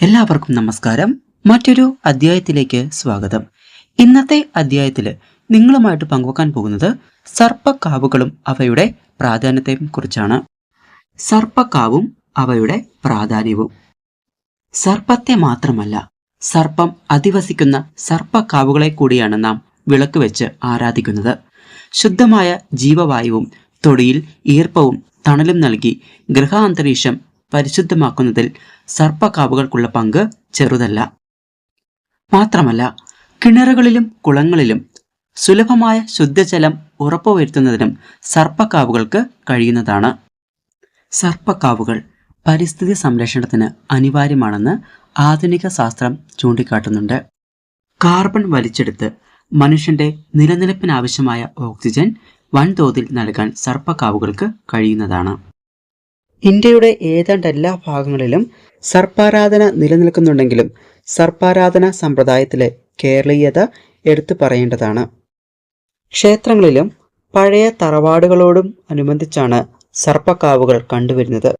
എല്ലാവർക്കും നമസ്കാരം. മറ്റൊരു അധ്യായത്തിലേക്ക് സ്വാഗതം. ഇന്നത്തെ അധ്യായത്തിൽ നിങ്ങളുമായിട്ട് പങ്കുവെക്കാൻ പോകുന്നത് സർപ്പക്കാവുകളും അവയുടെ പ്രാധാന്യത്തെയും കുറിച്ചാണ്. സർപ്പക്കാവും അവയുടെ പ്രാധാന്യവും. സർപ്പത്തെ മാത്രമല്ല സർപ്പം അധിവസിക്കുന്ന സർപ്പക്കാവുകളെ കൂടിയാണ് നാം വിളക്ക് വെച്ച് ആരാധിക്കുന്നത്. ശുദ്ധമായ ജീവവായുവും തൊടിയിൽ ഈർപ്പവും തണലും നൽകി ഗൃഹാന്തരീക്ഷം പരിശുദ്ധമാക്കുന്നതിൽ സർപ്പക്കാവുകൾക്കുള്ള പങ്ക് ചെറുതല്ല. മാത്രമല്ല കിണറുകളിലും കുളങ്ങളിലും സുലഭമായ ശുദ്ധജലം ഉറപ്പുവരുത്തുന്നതിനും സർപ്പക്കാവുകൾക്ക് കഴിയുന്നതാണ്. സർപ്പക്കാവുകൾ പരിസ്ഥിതി സംരക്ഷണത്തിന് അനിവാര്യമാണെന്ന് ആധുനിക ശാസ്ത്രം ചൂണ്ടിക്കാട്ടുന്നുണ്ട്. കാർബൺ വലിച്ചെടുത്ത് മനുഷ്യന്റെ നിലനിൽപ്പിനാവശ്യമായ ഓക്സിജൻ വൻതോതിൽ നൽകാൻ സർപ്പക്കാവുകൾക്ക് കഴിയുന്നതാണ്. ഇന്ത്യയുടെ ഏതാണ്ട് എല്ലാ ഭാഗങ്ങളിലും സർപ്പാരാധന നിലനിൽക്കുന്നുണ്ടെങ്കിലും സർപ്പാരാധന സമ്പ്രദായത്തിലെ കേരളീയത എടുത്തു പറയേണ്ടതാണ്. ക്ഷേത്രങ്ങളിലും പഴയ തറവാടുകളോടും അനുബന്ധിച്ചാണ് സർപ്പക്കാവുകൾ കണ്ടുവരുന്നത്.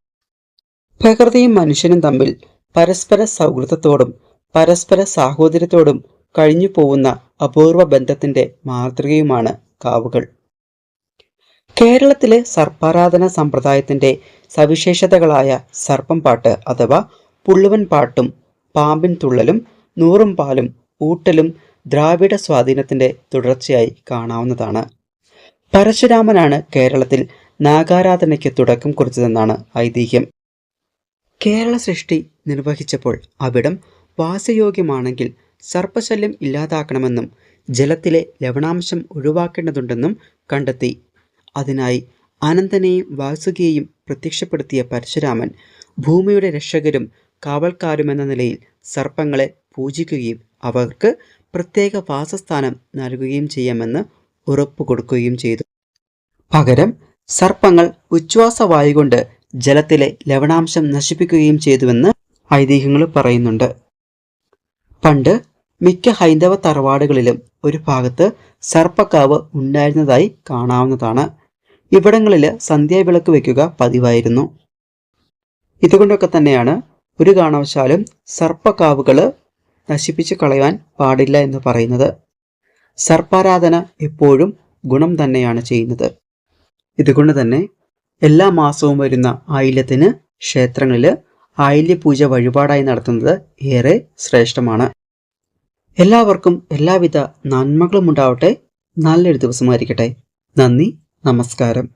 പ്രകൃതിയും മനുഷ്യനും തമ്മിൽ പരസ്പര സൗഹൃദത്തോടും പരസ്പര സാഹോദര്യത്തോടും കഴിഞ്ഞു പോകുന്ന അപൂർവ ബന്ധത്തിന്റെ മാതൃകയുമാണ് കാവുകൾ. കേരളത്തിലെ സർപ്പാരാധന സമ്പ്രദായത്തിന്റെ സവിശേഷതകളായ സർപ്പം പാട്ട് അഥവാ പുള്ളുവൻ പാട്ടും പാമ്പിൻ തുള്ളലും നൂറും പാലും ഊട്ടലും ദ്രാവിഡ സ്വാധീനത്തിന്റെ തുടർച്ചയായി കാണാവുന്നതാണ്. പരശുരാമനാണ് കേരളത്തിൽ നാഗാരാധനയ്ക്ക് തുടക്കം കുറിച്ചതെന്നാണ് ഐതിഹ്യം. കേരള സൃഷ്ടി നിർവഹിച്ചപ്പോൾ അവിടം വാസയോഗ്യമാണെങ്കിൽ സർപ്പശല്യം ഇല്ലാതാക്കണമെന്നും ജലത്തിലെ ലവണാംശം ഒഴിവാക്കേണ്ടതുണ്ടെന്നും കണ്ടെത്തി അതിനായി അനന്തനെയും വാസുകിയെയും പ്രത്യക്ഷപ്പെടുത്തിയ പരശുരാമൻ ഭൂമിയുടെ രക്ഷകരും കാവൽക്കാരുമെന്ന നിലയിൽ സർപ്പങ്ങളെ പൂജിക്കുകയും അവർക്ക് പ്രത്യേക വാസസ്ഥാനം നൽകുകയും ചെയ്യാമെന്ന് ഉറപ്പു കൊടുക്കുകയും ചെയ്തു. പകരം സർപ്പങ്ങൾ ഉച്ഛ്വാസവായു ജലത്തിലെ ലവണാംശം നശിപ്പിക്കുകയും ചെയ്തുവെന്ന് ഐതിഹ്യങ്ങൾ പറയുന്നുണ്ട്. പണ്ട് മിക്ക ഹൈന്ദവ തറവാടുകളിലും ഒരു ഭാഗത്ത് സർപ്പക്കാവ് ഉണ്ടായിരുന്നതായി കാണാവുന്നതാണ്. ഇവിടങ്ങളിൽ സന്ധ്യാവിളക്ക് വയ്ക്കുക പതിവായിരുന്നു. ഇതുകൊണ്ടൊക്കെ തന്നെയാണ് ഒരു കാരണവശാലും സർപ്പക്കാവുകൾ നശിപ്പിച്ച് കളയാൻ പാടില്ല എന്ന് പറയുന്നത്. സർപ്പാരാധന എപ്പോഴും ഗുണം തന്നെയാണ് ചെയ്യുന്നത്. ഇതുകൊണ്ട് തന്നെ എല്ലാ മാസവും വരുന്ന ആയില്യത്തിന് ക്ഷേത്രങ്ങളിൽ ആയില്യപൂജ വഴിപാടായി നടത്തുന്നത് ഏറെ ശ്രേഷ്ഠമാണ്. എല്ലാവർക്കും എല്ലാവിധ നന്മകളും ഉണ്ടാവട്ടെ. നല്ലൊരു ദിവസമായിരിക്കട്ടെ. നന്ദി. നമസ്കാരം.